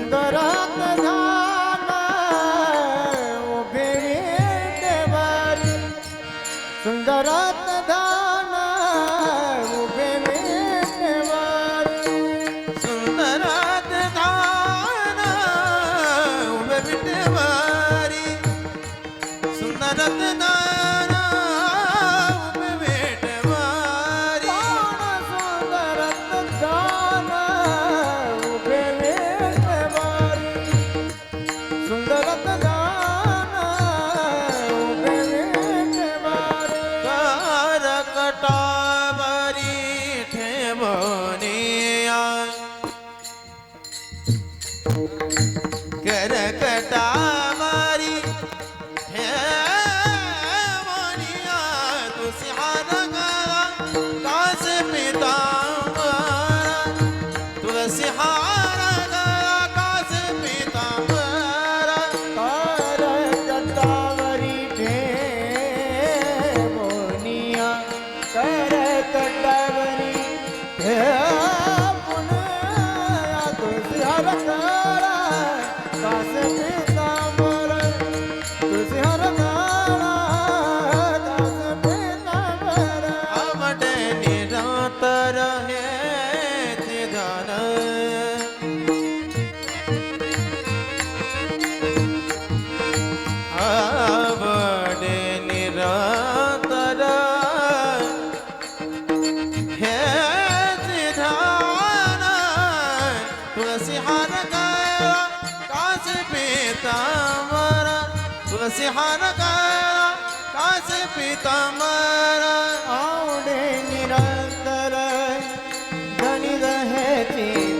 सुंदरात झाला கரகட்டா وسحارك يا كاسبي تمرا وسحارك يا كاسبي تمرا عود نرندر دني رهتي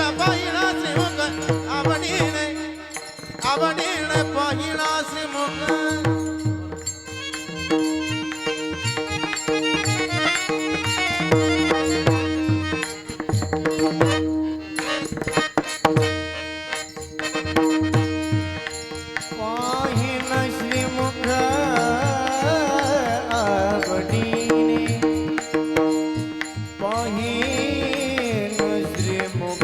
ਮੁਖ